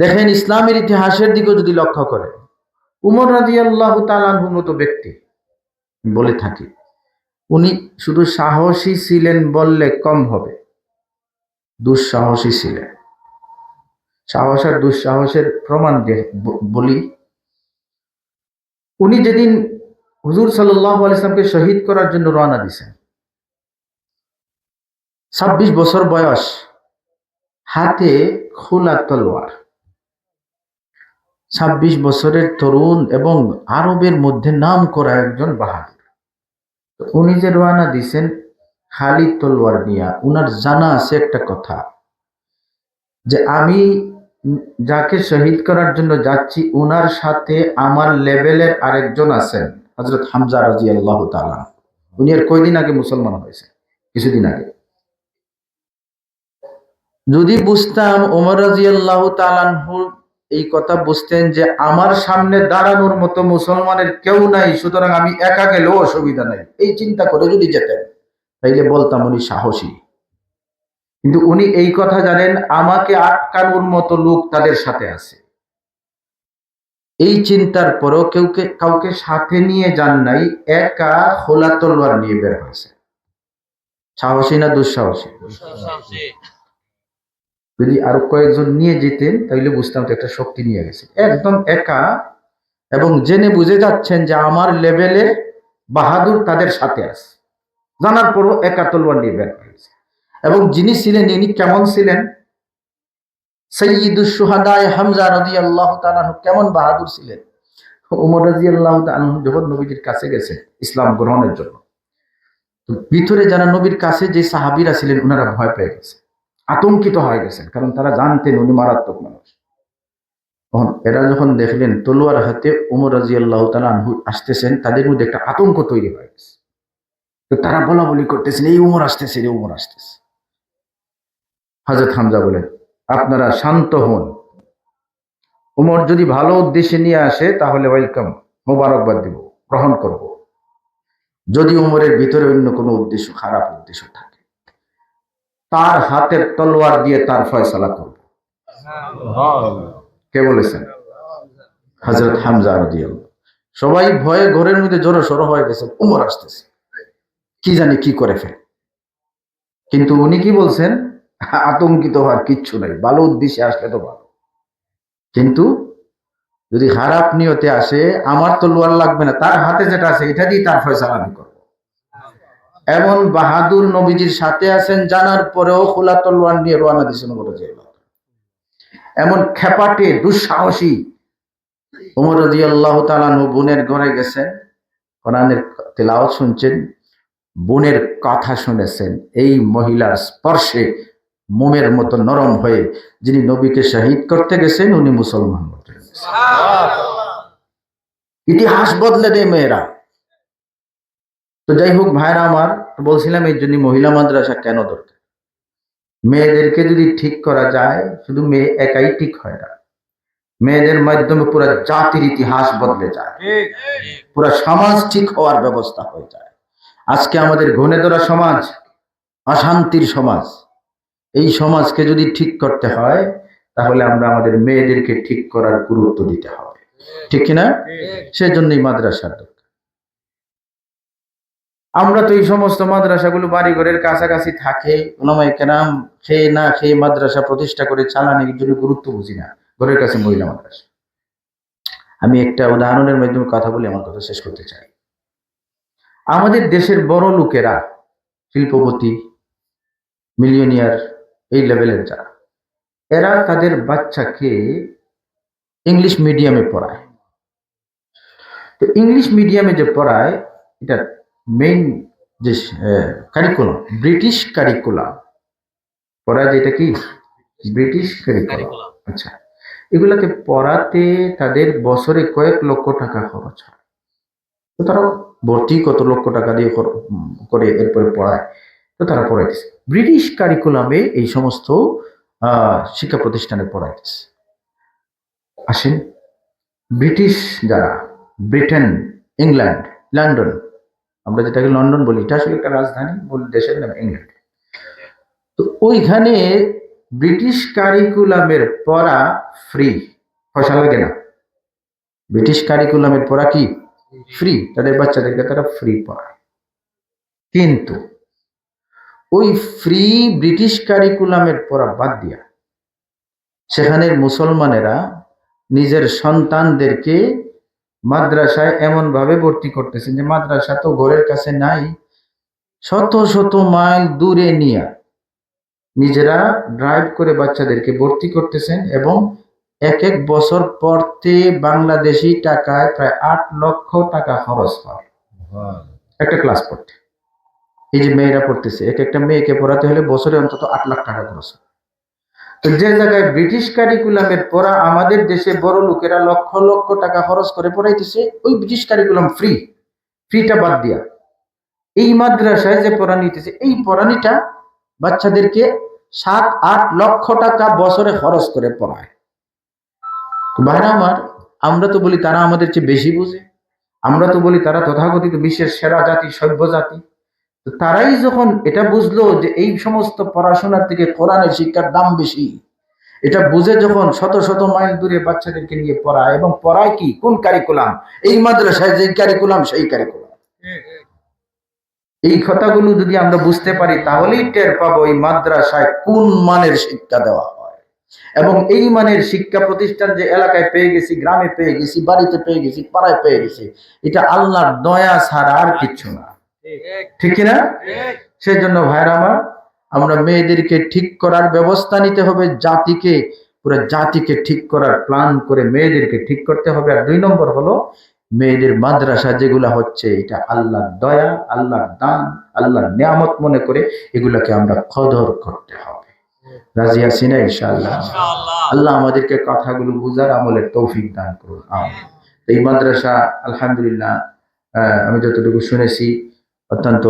দেখেন ইসলামের ইতিহাসের দিকে যদি লক্ষ্য করে, উমর রাজি আল্লাহ তালানহুর মতো ব্যক্তি বলে থাকি, উনি শুধু সাহসী ছিলেন বললে কম হবে, দুঃসাহসী ছিলেন। সাহস আর দুঃসাহসের প্রমাণ বলি, উনি যেদিন হুজুর সাল্লাহ শহীদ করার জন্য রওনা দিছেন, ছাব্বিশ বছর বয়স, হাতে খোলা তলোয়ার ছাব্বিশ বছরের তরুণ এবং আরবের মধ্যে নাম করা একজন বাহাদুর। উনি যে রওনা দিছেন খালি তলোয়ার নিয়া উনার জানা আছে একটা কথা, যে আমি যাকে শহীদ করার জন্য যাচ্ছি, উনার সাথে আমার লেভেলের আরেকজন আছেন হজরত হামজা রাজি আল্লাহ তালা উনি আর কয়দিন আগে মুসলমান হয়েছে কিছুদিন আগে। যদি বুঝতাম ওমর রাজি আল্লাহ তালানহুর এই কথা বুঝতেন যে আমার সামনে দাঁড়ানোর মতো মুসলমানের কেউ নাই, সুতরাং আমি একা গেলেও অসুবিধা নাই। এই চিন্তা করে যদি যেতেন, তাইলে বলতাম উনি সাহসী। কিন্তু উনি এই কথা জানেন, আমাকে আটকানোর মতো লোক তাদের সাথে আছে। এই চিন্তার পরও কেউকে কাউকে সাথে নিয়ে যান নাই, একা খোলা তলোয়ার নিয়ে বের হয়েছে। সাহসী না দুঃসাহসী। যদি আরও কয়েকজন নিয়ে যেতেন, তাহলে বুঝতাম তো একটা শক্তি নিয়ে গেছে। একদম একা এবং জেনে বুঝে যাচ্ছেন যে আমার লেভেলে বাহাদুর তাদের সাথে আছে। জানার পরও একা তলোয়ার নিয়ে বের হয়েছে এবং যিনি ছিলেন, ইনি কেমন ছিলেন? সৈয়দুল সুহাদায় হামজা রদি আল্লাহ তালাহ কেমন বাহাদুর ছিলেন? উমর রাজি আল্লাহ তালাহ যখন নবীজির কাছে গেছে ইসলাম গ্রহণের জন্য, তো ভিতরে যারা নবীর কাছে যে সাহাবিরা ছিলেন ওনারা ভয় পেয়ে গেছে। আতঙ্কিত হয়ে গেছেন, কারণ তারা জানতেন উনি মারাত্মক মানুষ। তখন এরা যখন দেখলেন তলোয়ার হাতে উমর রাজি আল্লাহ আসতেছেন, তাদের মধ্যে একটা আতঙ্ক তৈরি হয়ে গেছে। তো তারা বলা বলি করতেছেন, এই উমর আসতেছে, এই উমর আসতেছে। হাজরত হামজা বলেন, আপনারা শান্ত হন। উমর যদি ভালো উদ্দেশ্যে নিয়ে আসে, তাহলে ওয়েলকাম, মোবারকবাদ দিব, গ্রহণ করব। যদি উমরের ভিতরে অন্য কোনো উদ্দেশ্য, খারাপ উদ্দেশ্য থাকে তার হাতের তলোয়ার দিয়ে তার ফয়সালা করব। কে বলেছেন? হজরত হামজা রাদিয়াল্লাহু সবাই ভয়ে ঘরের মধ্যে জোরে সরো হয়ে গেছে উমর আসতেছে। কি জানি কি করে ফেল। কিন্তু উনি কি বলছেন? আতঙ্কিত হওয়ার কিচ্ছু নাই ভালো উদ্দেশ্যে আসলে তো ভালো। কিন্তু যদি খারাপ নিয়তে আসে আমার তো লোয়ার লাগবে না তার হাতে যেটা আছে এটা দিয়ে তার ফয়সালা আমি এমন বাহাদুর নবীজির সাথে আছেন জানার পরেও খোলা তলোয়ার নিয়ে রোয়ানা দিয়েছেন বলে এমন খেপাটে দুঃসাহসী উমর রাজি আল্লাহ তালানু বোনের ঘরে গেছেন কোরআনের তেলাওয়াত শুনছেন বোনের কথা শুনেছেন। এই মহিলার স্পর্শে মোমের মতো নরম হয়ে যিনি নবীকে শহীদ করতে গেছেন উনি মুসলমান ইতিহাস বদলে দেয় মেয়েরা। তো যাই হোক ভাইরা আমার বলছিলাম এই জন্য মহিলা মাদ্রাসা কেন দরকার? মেয়েদেরকে যদি ঠিক করা যায় শুধু মেয়ে একাই ঠিক হয় না মেয়েদের মাধ্যমে পুরো জাতির ইতিহাস বদলে যায় পুরো সমাজ ঠিক হওয়ার ব্যবস্থা হয়ে যায়। আজকে আমাদের ঘনে ধরা সমাজ অশান্তির সমাজ এই সমাজকে যদি ঠিক করতে হয় তাহলে আমরা আমাদের মেয়েদেরকে ঠিক করার গুরুত্ব দিতে হবে। ঠিক কিনা? সেজন্যই মাদ্রাসার আমরা তো এই সমস্ত মাদ্রাসাগুলো বাড়িঘরের কাছাকাছি থাকে। ওলামাই কেনাম খেয়ে না খেয়ে মাদ্রাসা প্রতিষ্ঠা করে চালানোর জন্য গুরুত্ব বুঝি না। ঘরের কাছে মহিলা মাদ্রাসা। আমি একটা উদাহরণের মাধ্যমে কথা বলে আমার কথা শেষ করতে চাই। আমাদের দেশের বড় লোকেরা, শিল্পপতি, মিলিয়নিয়ার, এই লেভেলের যারা, এরা তাদের বাচ্চাকে ইংলিশ মিডিয়ামে পড়ায়। তো ইংলিশ মিডিয়ামে যে পড়ায়, এটা মেইন যে কারিকুলাম ব্রিটিশ কারিকুলাম পড়ায় যেটা কি? ব্রিটিশ কারিকুলাম আচ্ছা এগুলাকে পড়াতে তাদের বছরে কয়েক লক্ষ টাকা খরচ হয়। তো তারা ভর্তি কত লক্ষ টাকা দিয়ে কর- এরপরে পড়ায় তো তারা পড়াইতেছে। ব্রিটিশ কারিকুলামে এই সমস্ত আহ, শিক্ষা প্রতিষ্ঠানে পড়াইতেছে। আসেন ব্রিটিশ যারা ব্রিটেন ইংল্যান্ড লন্ডন আমরা যেটাকে লন্ডন বলি, এটা আসলে একটা রাজধানী মূল দেশের নাম ইংল্যান্ড। তো ওইখানে ব্রিটিশ কারিকুলামের পড়া ফ্রি পয়সা লাগে না। ব্রিটিশ কারিকুলামের পড়া কি? ফ্রি তাদের বাচ্চাদেরকে তারা ফ্রি পড়ায়। কিন্তু ওই ফ্রি ব্রিটিশ কারিকুলামের পড়া বাদ দিয়া, সেখানের মুসলমানেরা নিজের সন্তানদেরকে মাদ্রাসায় এমন ভাবে ভর্তি করতেছেন যে মাদ্রাসা তো ঘরের কাছে নাই, শত শত মাইল দূরে নিয়ে নিজেরা ড্রাইভ করে বাচ্চাদেরকে ভর্তি করতেছেন এবং এক এক বছর পড়তে বাংলাদেশি টাকায় প্রায় আট লক্ষ টাকা খরচ হয়। একটা ক্লাস পড়তে। এই যে মেয়েরা পড়তেছে, এক একটা মেয়েকে পড়াতে হলে বছরে অন্তত আট লাখ টাকা খরচ হয়। যে জায়গায় ব্রিটিশ কারিকুলামের পড়া আমাদের দেশে বড় লোকেরা লক্ষ লক্ষ টাকা খরচ করে পড়াইতেছে, ওই ব্রিটিশ কারিকুলাম ফ্রি ফ্রিটা বাদ দিয়া। এই মাদ্রাসায় যে পড়া নিতেছে, এই পড়ানিটা বাচ্চাদেরকে সাত, আট লক্ষ টাকা বছরে খরচ করে পড়ায়। ভাইরা আমার, আমরা তো বলি তারা আমাদের চেয়ে বেশি বুঝে। আমরা তো বলি তারা তথাকথিত বিশ্বের সেরা জাতি, সভ্য জাতি। তারাই যখন এটা বুঝলো যে এই সমস্ত পড়াশোনার থেকে কোরআনের শিক্ষার দাম বেশি, এটা বুঝে যখন শত শত মাইল দূরে বাচ্চাদেরকে নিয়ে পড়ায় এবং পড়ায় কি? কোন কারিকুলাম এই মাদ্রাসায় যে কারিকুলাম সেই কারিকুলাম এই কথাগুলো যদি আমরা বুঝতে পারি, তাহলেই টের পাবো এই মাদ্রাসায় কোন মানের শিক্ষা দেওয়া হয়। এবং এই মানের শিক্ষা প্রতিষ্ঠান যে এলাকায় পেয়ে গেছি, গ্রামে পেয়ে গেছি, বাড়িতে পেয়ে গেছি, পাড়ায় পেয়ে গেছি, এটা আল্লাহর দয়া ছাড়া আর কিচ্ছু না। ঠিক কিনা? সেই জন্য ভাইরা আমার আমরা মেয়েদেরকে ঠিক করার ব্যবস্থা নিতে হবে জাতিকে পুরো জাতিকে ঠিক করার প্ল্যান করে মেয়েদেরকে ঠিক করতে হবে। আর দুই নম্বর হলো মেয়েদের মাদ্রাসা যেগুলা হচ্ছে এটা আল্লাহর দয়া আল্লাহর দান আল্লাহর নিয়ামত মনে করে এগুলাকে আমরা কদর করতে হবে। রাজি আছি না ইনশাআল্লাহ? আল্লাহ আমাদেরকে কথাগুলো বুঝার আমলের তৌফিক দান করুন। এই মাদ্রাসা আলহামদুলিল্লাহ আমি যতটুকু শুনেছি অত্যন্ত